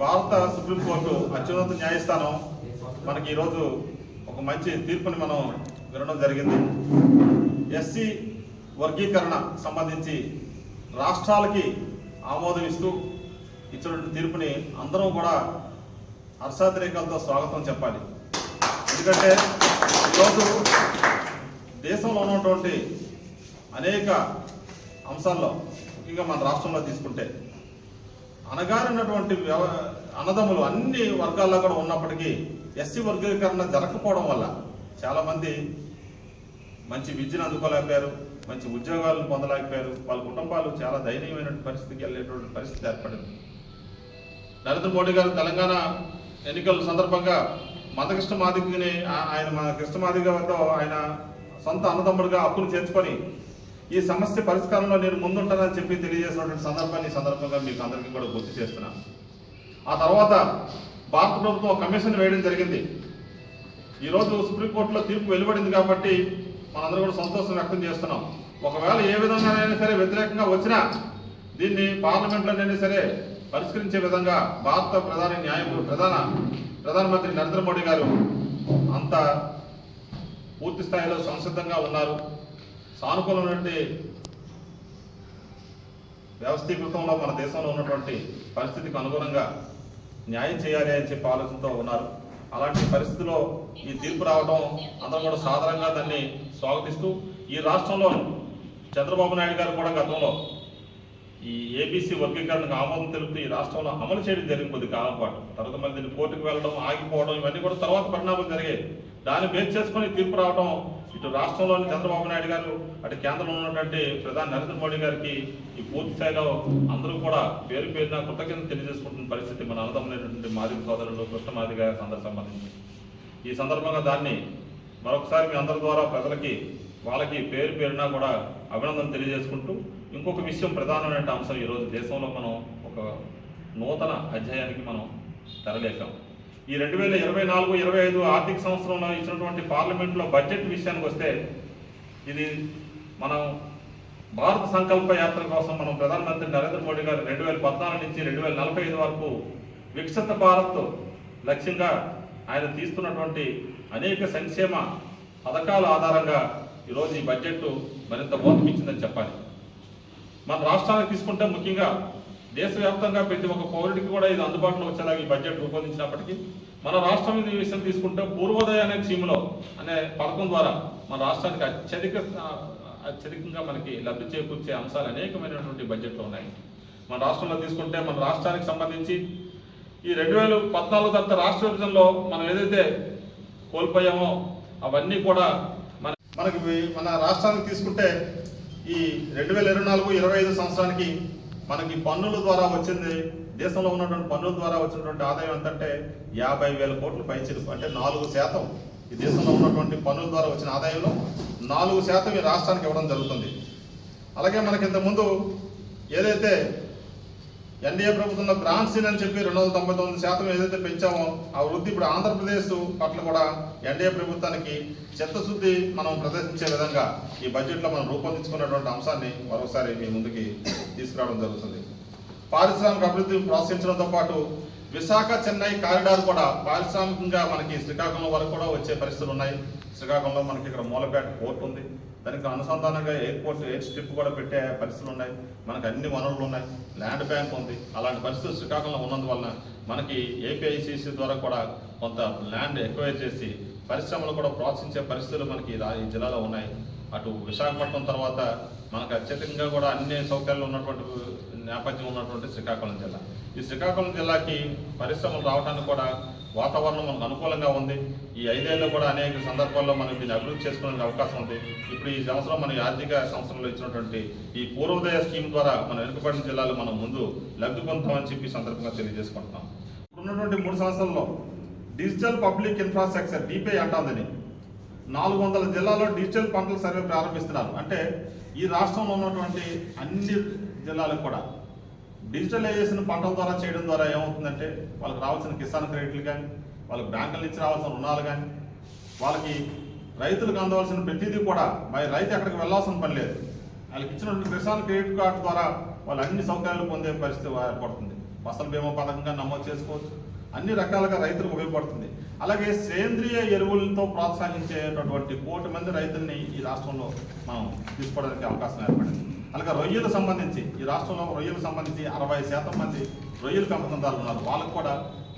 భారత సుప్రీంకోర్టు అత్యున్నత న్యాయస్థానం మనకి ఈరోజు ఒక మంచి తీర్పుని మనం వినడం జరిగింది. ఎస్సీ వర్గీకరణ సంబంధించి రాష్ట్రాలకి ఆమోదం ఇస్తూ ఇచ్చినటువంటి తీర్పుని అందరం కూడా హర్షాతిరేకాలతో స్వాగతం చెప్పాలి. ఎందుకంటే ఈరోజు దేశంలో ఉన్నటువంటి అనేక అంశాల్లో ముఖ్యంగా మన రాష్ట్రంలో తీసుకుంటే అనగారినటువంటి వ్యవ అన్నదమ్ములు అన్ని వర్గాల్లో కూడా ఉన్నప్పటికీ ఎస్సీ వర్గీకరణ జరగకపోవడం వల్ల చాలామంది మంచి విద్యను అందుకోలేకపోయారు మంచి ఉద్యోగాలను పొందలేకపోయారు వాళ్ళ కుటుంబాలు చాలా దయనీయమైన పరిస్థితికి వెళ్ళేటువంటి పరిస్థితి ఏర్పడింది. నరేంద్ర మోడీ గారు తెలంగాణ ఎన్నికల సందర్భంగా మందకృష్ణ మాదిగిని ఆ- ఆయన మన కృష్ణ వద్ద ఆయన సొంత అన్నదమ్ముడిగా అప్పులు చేర్చుకొని ఈ సమస్య పరిష్కారంలో నేను ముందుంటానని చెప్పి తెలియజేసినటువంటి సందర్భాన్ని సందర్భంగా మీకు అందరికీ కూడా గుర్తు చేస్తున్నాను ఆ తర్వాత భారత ప్రభుత్వం కమిషన్ వేయడం జరిగింది. ఈరోజు సుప్రీంకోర్టులో తీర్పు వెలువడింది కాబట్టి మనందరూ కూడా సంతోషం వ్యక్తం చేస్తున్నాం. ఒకవేళ ఏ విధంగానైనా సరే వ్యతిరేకంగా వచ్చినా దీన్ని పార్లమెంట్లోనైనా సరే పరిష్కరించే విధంగా భారత ప్రధాన న్యాయ ప్రధాన ప్రధానమంత్రి నరేంద్ర మోడీ గారు అంత పూర్తి స్థాయిలో సంసిద్ధంగా ఉన్నారు. సానుకూలమైనటువంటి వ్యవస్థీకృతంలో మన దేశంలో ఉన్నటువంటి పరిస్థితికి అనుగుణంగా న్యాయం చేయాలి అని చెప్పి ఆలోచనతో ఉన్నారు. అలాంటి పరిస్థితిలో ఈ తీర్పు రావడం అందరం కూడా సాధారణంగా దాన్ని స్వాగతిస్తూ ఈ రాష్ట్రంలో చంద్రబాబు నాయుడు గారు కూడా గతంలో ఈ ఏబీసీ వర్గీకరణకు ఆమోదం తెలుపుతూ ఈ రాష్ట్రంలో అమలు చేయడం జరిగింది కొద్ది కాలం పాటు. తర్వాత మళ్ళీ దీన్ని కోర్టుకు వెళ్ళడం ఆగిపోవడం ఇవన్నీ కూడా తర్వాత పరిణామాలు జరిగాయి. దాన్ని బేస్ చేసుకొని తీర్పు రావడం ఇటు రాష్ట్రంలోని చంద్రబాబు నాయుడు గారు అటు కేంద్రంలో ఉన్నటువంటి ప్రధాని నరేంద్ర మోడీ గారికి ఈ పూర్తి స్థాయిలో అందరూ కూడా పేరు పేరున కృతజ్ఞత తెలియజేసుకుంటున్న పరిస్థితి మన అన్నదమ్ములైనటువంటి మాదిగ సోదరులు కృష్ణ గారి అందరికి సంబంధించి. ఈ సందర్భంగా దాన్ని మరొకసారి మీ అందరి ద్వారా ప్రజలకి వాళ్ళకి పేరు పేరున కూడా అభినందన తెలియజేసుకుంటూ ఇంకొక విషయం ప్రధానమైన అంశం ఈరోజు దేశంలో మనం ఒక నూతన అధ్యాయానికి మనం తెరలేసాం ఈ రెండు వేల ఇరవై నాలుగు ఇరవై ఐదు ఆర్థిక సంవత్సరంలో ఇచ్చినటువంటి పార్లమెంట్లో బడ్జెట్ విషయానికి వస్తే ఇది మనం భారత సంకల్ప యాత్ర కోసం మనం ప్రధానమంత్రి నరేంద్ర మోడీ గారు రెండు వేల పద్నాలుగు నుంచి రెండు వేల నలభై ఐదు వరకు వికసిత భారత్ లక్ష్యంగా ఆయన తీస్తున్నటువంటి అనేక సంక్షేమ పథకాల ఆధారంగా ఈరోజు ఈ బడ్జెట్ మరింత ఊతమిచ్చిందని చెప్పాలి. మన రాష్ట్రానికి తీసుకుంటే ముఖ్యంగా దేశవ్యాప్తంగా ప్రతి ఒక్క పౌరుడికి కూడా ఇది అందుబాటులో వచ్చేలాగా ఈ బడ్జెట్ రూపొందించినప్పటికీ మన రాష్ట్రం ఈ విషయం తీసుకుంటే పూర్వోదయ అనే స్కీమ్లో అనే పథకం ద్వారా మన రాష్ట్రానికి అత్యధిక అత్యధికంగా మనకి లబ్ధి చేకూర్చే అంశాలు అనేకమైనటువంటి బడ్జెట్లో ఉన్నాయి. మన రాష్ట్రంలో తీసుకుంటే మన రాష్ట్రానికి సంబంధించి ఈ రెండు వేల పద్నాలుగు తర్వాత రాష్ట్ర విభజనలో మనం ఏదైతే కోల్పోయామో అవన్నీ కూడా మన మనకి మన రాష్ట్రానికి తీసుకుంటే ఈ రెండు వేల ఇరవై నాలుగు ఇరవై ఐదు సంవత్సరానికి మనకి పన్నుల ద్వారా వచ్చింది దేశంలో ఉన్నటువంటి పన్నుల ద్వారా వచ్చినటువంటి ఆదాయం ఎంతంటే యాభై వేల కోట్లు పైచిలుపు అంటే నాలుగు శాతం. ఈ దేశంలో ఉన్నటువంటి పన్నుల ద్వారా వచ్చిన ఆదాయంలో నాలుగు శాతం ఈ రాష్ట్రానికి ఇవ్వడం జరుగుతుంది. అలాగే మనకి ఇంతకుముందు ఏదైతే ఎన్డీఏ ప్రభుత్వంలో గ్రాంట్సీన్ అని చెప్పి రెండు వందల తొంభై తొమ్మిది శాతం ఏదైతే పెంచామో ఆ వృద్ధి ఇప్పుడు ఆంధ్రప్రదేశ్ పట్ల కూడా ఎన్డీఏ ప్రభుత్వానికి చిత్తశుద్ధి మనం ప్రదర్శించే విధంగా ఈ బడ్జెట్లో మనం రూపొందించుకున్నటువంటి అంశాన్ని మరోసారి మీ ముందుకి తీసుకురావడం జరుగుతుంది. పారిశ్రామిక అభివృద్ధిని ప్రోత్సహించడంతో పాటు విశాఖ చెన్నై కారిడార్ కూడా పారిశ్రామికంగా మనకి శ్రీకాకుళం వరకు కూడా వచ్చే పరిస్థితులు ఉన్నాయి. శ్రీకాకుళంలో మనకి ఇక్కడ మూలపేట పోర్ట్ ఉంది. దానికి అనుసంధానంగా ఎయిర్పోర్ట్ ఎయిర్ స్ట్రిప్ కూడా పెట్టే పరిస్థితులు ఉన్నాయి. మనకి అన్ని వనరులు ఉన్నాయి. ల్యాండ్ బ్యాంక్ ఉంది. అలాంటి పరిస్థితులు శ్రీకాకుళంలో ఉన్నందువలన మనకి ఏపీఐసిసి ద్వారా కూడా కొంత ల్యాండ్ ఎక్వైర్ చేసి పరిశ్రమలు కూడా ప్రోత్సహించే పరిస్థితులు మనకి ఈ జిల్లాలో ఉన్నాయి. అటు విశాఖపట్నం తర్వాత మనకు అత్యధికంగా కూడా అన్ని సౌకర్యాలు ఉన్నటువంటి నేపథ్యం ఉన్నటువంటి శ్రీకాకుళం జిల్లా. ఈ శ్రీకాకుళం జిల్లాకి పరిశ్రమలు రావడానికి కూడా వాతావరణం మనకు అనుకూలంగా ఉంది. ఈ ఐదేళ్ళు కూడా అనేక సందర్భాల్లో మనం దీన్ని అభివృద్ధి చేసుకునే అవకాశం ఉంది. ఇప్పుడు ఈ సంవత్సరం మన ఆర్థిక సంవత్సరంలో ఇచ్చినటువంటి ఈ పూర్వోదయ స్కీమ్ ద్వారా మన వెనుకబడిన జిల్లాలో మనం ముందు లబ్ధి పొందుతామని చెప్పి సందర్భంగా తెలియజేసుకుంటున్నాం. ఇప్పుడు ఉన్నటువంటి మూడు సంవత్సరాల్లో డిజిటల్ పబ్లిక్ ఇన్ఫ్రాస్ట్రక్చర్ డిపిఐ అంటాందని నాలుగు వందల జిల్లాలో డిజిటల్ పంటల సర్వే ప్రారంభిస్తున్నారు. అంటే ఈ రాష్ట్రంలో ఉన్నటువంటి అన్ని జిల్లాలకు కూడా డిజిటలైజేషన్ పంటల ద్వారా చేయడం ద్వారా ఏమవుతుందంటే వాళ్ళకి రావాల్సిన కిసాన్ క్రెడిట్లు కానీ వాళ్ళకి బ్యాంకుల నుంచి రావాల్సిన రుణాలు కానీ వాళ్ళకి రైతులకు అందవలసిన ప్రతిదీ కూడా మరి రైతు ఎక్కడికి వెళ్ళాల్సిన పని లేదు. వాళ్ళకి ఇచ్చినటువంటి కిసాన్ క్రెడిట్ కార్డు ద్వారా వాళ్ళు అన్ని సౌకర్యాలు పొందే పరిస్థితి ఏర్పడుతుంది. ఫసల్ బీమా పథకంగా నమోదు చేసుకోవచ్చు. అన్ని రకాలుగా రైతులకు ఉపయోగపడుతుంది. అలాగే సేంద్రియ ఎరువులతో ప్రోత్సహించేటటువంటి కోటి మంది రైతుల్ని ఈ రాష్ట్రంలో మనం తీసుకోవడానికి అవకాశం ఏర్పడింది. అలాగే రొయ్యలు సంబంధించి ఈ రాష్ట్రంలో రొయ్యలు సంబంధించి అరవై శాతం మంది రొయ్యలు పెంపకందారులు ఉన్నారు. వాళ్ళకు కూడా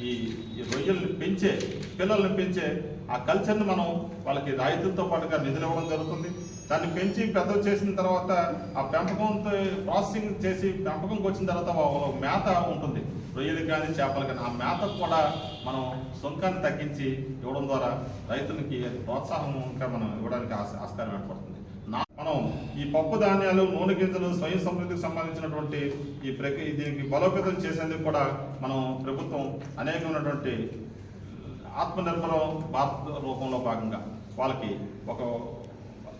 ఈ ఈ రొయ్యల్ని పెంచే పిల్లల్ని పెంచే ఆ కల్చర్ని మనం వాళ్ళకి రాయితీలతో పాటుగా నిధులు ఇవ్వడం జరుగుతుంది. దాన్ని పెంచి పెద్ద చేసిన తర్వాత ఆ పెంపకంతో ప్రాసెసింగ్ చేసి పెంపకంకి వచ్చిన తర్వాత ఒక మేత ఉంటుంది. రొయ్యలు కానీ చేపలు కానీ ఆ మేతకు కూడా మనం సుంకాన్ని తగ్గించి ఇవ్వడం ద్వారా రైతులకి ప్రోత్సాహం ఇంకా మనం ఇవ్వడానికి ఆస్కారం ఏర్పడుతుంది. మనం ఈ పప్పు ధాన్యాలు నూనె గింజలు స్వయం సమృద్ధికి సంబంధించినటువంటి ఈ ప్రక్రియ దీనికి బలోపేతం చేసేందుకు కూడా మనం ప్రభుత్వం అనేకమైనటువంటి ఆత్మనిర్భర భారత్ రూపంలో భాగంగా వాళ్ళకి ఒక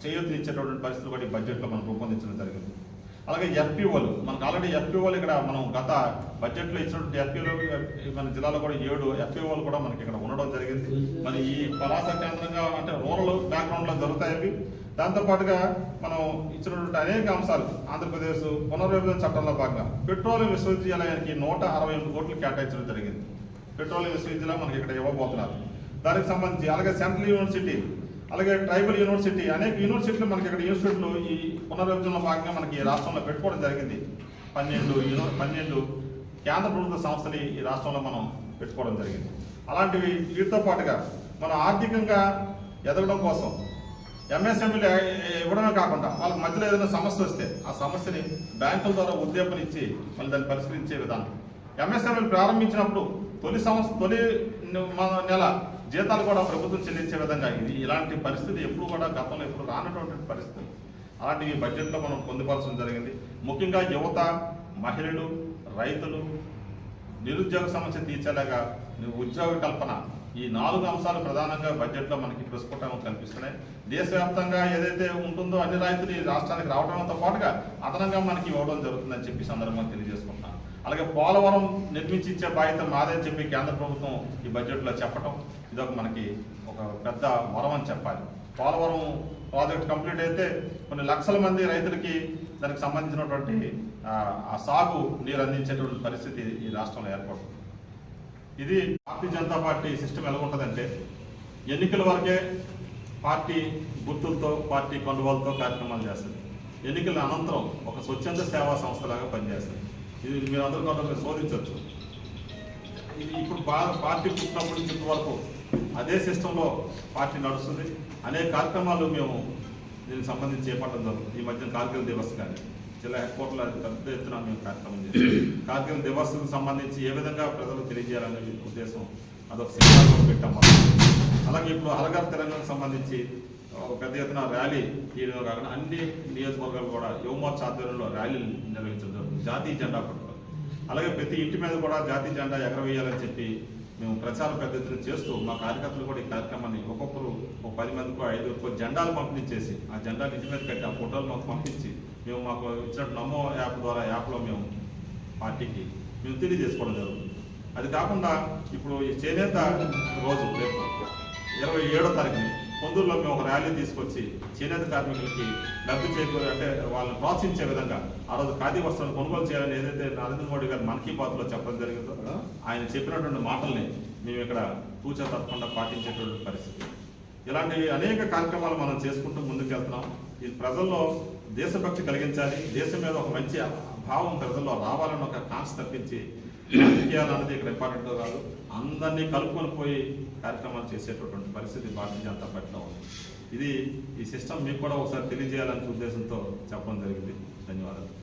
చేయూతనిచ్చేటటువంటి పరిస్థితులు కూడా ఈ బడ్జెట్లో మనం రూపొందించడం జరిగింది. అలాగే ఎఫ్పిఓలు మనకు ఆల్రెడీ ఎఫ్పిఓలు ఇక్కడ మనం గత బడ్జెట్లో ఇచ్చినటువంటి ఎఫ్పిఓలు మన జిల్లాలో కూడా ఏడు ఎఫ్పిఓలు కూడా మనకి ఇక్కడ ఉండడం జరిగింది. మరి ఈ పలాస కేంద్రంగా అంటే రూరల్ బ్యాక్గ్రౌండ్లో జరుగుతాయి అవి. దాంతోపాటుగా మనం ఇచ్చినటువంటి అనేక అంశాలు ఆంధ్రప్రదేశ్ పునర్విభజన చట్టంలో భాగంగా పెట్రోలియం విశ్వవిద్యాలయానికి నూట అరవై ఎనిమిది కోట్లు కేటాయించడం జరిగింది. పెట్రోలియం విశ్వవిద్యాలయం మనకి ఇక్కడ ఇవ్వబోతున్నారు. దానికి సంబంధించి అలాగే సెంట్రల్ యూనివర్సిటీ అలాగే ట్రైబల్ యూనివర్సిటీ అనేక యూనివర్సిటీలు మనకి ఇక్కడ ఇన్స్టిట్యూట్లు ఈ పునర్విభజనలో భాగంగా మనకి ఈ రాష్ట్రంలో పెట్టుకోవడం జరిగింది. పన్నెండు యూనివర్ పన్నెండు కేంద్ర ప్రభుత్వ సంస్థలు ఈ రాష్ట్రంలో మనం పెట్టుకోవడం జరిగింది. అలాంటివి వీటితో పాటుగా మనం ఆర్థికంగా ఎదగడం కోసం ఎంఎస్ఎంఈలు ఇవ్వడమే కాకుండా వాళ్ళకి మధ్యలో ఏదైనా సమస్య వస్తే ఆ సమస్యని బ్యాంకుల ద్వారా ఉద్యోగం ఇచ్చి మళ్ళీ దాన్ని పరిష్కరించే విధానం. ఎంఎస్ఎంఈలు ప్రారంభించినప్పుడు తొలి సంవత్సరం తొలి నెల జీతాలు కూడా ప్రభుత్వం చెల్లించే విధంగా ఇది. ఇలాంటి పరిస్థితి ఎప్పుడు కూడా గతంలో ఎప్పుడు రానటువంటి పరిస్థితి. అలాంటివి బడ్జెట్లో మనం పొందుపరచడం జరిగింది. ముఖ్యంగా యువత మహిళలు రైతులు నిరుద్యోగ సమస్య తీర్చేలాగా ఉద్యోగ కల్పన ఈ నాలుగు అంశాలు ప్రధానంగా బడ్జెట్లో మనకి ప్రస్ఫుటం కనిపిస్తున్నాయి. దేశవ్యాప్తంగా ఏదైతే ఉంటుందో అన్ని రాయితీలు ఈ రాష్ట్రానికి రావడంతో పాటుగా అదనంగా మనకి ఇవ్వడం జరుగుతుందని చెప్పి సందర్భంగా తెలియజేసుకుంటున్నాను. అలాగే పోలవరం నిర్మించి ఇచ్చే బాధ్యత మాదని చెప్పి కేంద్ర ప్రభుత్వం ఈ బడ్జెట్లో చెప్పడం ఇదొక మనకి ఒక పెద్ద వరం అని చెప్పాలి. పోలవరం ప్రాజెక్ట్ కంప్లీట్ అయితే కొన్ని లక్షల మంది రైతులకి దానికి సంబంధించినటువంటి ఆ, సాగు నీరు అందించేటువంటి పరిస్థితి ఈ రాష్ట్రంలో ఏర్పడుతుంది. ఇది భారతీయ జనతా పార్టీ సిస్టమ్ ఎలా ఉంటుందంటే ఎన్నికల వరకే పార్టీ గుర్తులతో పార్టీ కొనుగోలుతో కార్యక్రమాలు చేస్తుంది. ఎన్నికల అనంతరం ఒక స్వచ్ఛంద సేవా సంస్థలాగా పనిచేస్తుంది. ఇది మీరు అందరూ కొంత శోధించవచ్చు. ఇది ఇప్పుడు పార్టీ పుట్టినప్పటి నుంచి వరకు అదే సిస్టంలో పార్టీ నడుస్తుంది. అనేక కార్యక్రమాలు మేము దీనికి సంబంధించి చేపట్టడం జరుగుతుంది. ఈ మధ్య కార్గిల్ దివస్ కానీ జిల్లా హెడ్ క్వార్టర్లో పెద్ద ఎత్తున మేము కార్యక్రమం చేస్తాం కార్గిల్ దివస్కు సంబంధించి ఏ విధంగా ప్రజలకు తెలియజేయాలనే ఉద్దేశం అదొక సినిమాలో పెట్టాం అలాగే ఇప్పుడు అలగార్ తెలంగాణకు సంబంధించి ఒక పెద్ద ఎత్తున ర్యాలీ తీయడం కాకుండా అన్ని నియోజకవర్గాలు కూడా యువమోర్చ ఆధ్వర్యంలో ర్యాలీలు నిర్వహించడం జరుగుతుంది. జాతీయ జెండా పట్టుకోవాలి అలాగే ప్రతి ఇంటి మీద కూడా జాతీయ జెండా ఎగరవేయాలని చెప్పి మేము ప్రచారం పెద్ద చేస్తూ మా కార్యకర్తలు కూడా ఈ కార్యక్రమాన్ని ఒక్కొక్కరు ఒక పది మందికి ఐదు జెండాలు పంపిణీ చేసి ఆ జెండాలు ఇంటి మీద కట్టి ఆ ఫోటోలు మాకు పంపించి మేము మాకు ఇచ్చిన నమో యాప్ ద్వారా యాప్లో మేము పార్టీకి మేము తెలియజేసుకోవడం జరుగుతుంది. అది కాకుండా ఇప్పుడు ఈ చేనేత రోజు రేపు ఇరవై ఏడో తారీఖుని పొందూరులో మేము ఒక ర్యాలీ తీసుకొచ్చి చేనేత కార్మికులకి లబ్ధి చేకూరి అంటే వాళ్ళని ప్రోత్సహించే విధంగా ఆ రోజు ఖాదీ వస్త్రాలు కొనుగోలు చేయాలని ఏదైతే నరేంద్ర మోడీ గారు మన్ కీ బాత్లో చెప్పడం జరిగిందో ఆయన చెప్పినటువంటి మాటల్ని మేము ఇక్కడ తూచా తప్పకుండా పాటించేటువంటి పరిస్థితి. ఇలాంటి అనేక కార్యక్రమాలు మనం చేసుకుంటూ ముందుకెళ్తున్నాం. ఇది ఈ ప్రజల్లో దేశభక్తి కలిగించాలి దేశం మీద ఒక మంచి భావం ప్రజల్లో రావాలని ఒక కాన్స్ తప్పించి రాజకీయాలు అనేది ఇక్కడ ఇంపార్టెంట్ కాదు అందరినీ కలుపుకొని పోయి కార్యక్రమాలు చేసేటటువంటి పరిస్థితి భారతీయ జనతా పార్టీలో ఉంది. ఇది ఈ సిస్టమ్ మీకు కూడా ఒకసారి తెలియజేయాలనే ఉద్దేశంతో చెప్పడం జరిగింది. ధన్యవాదాలు.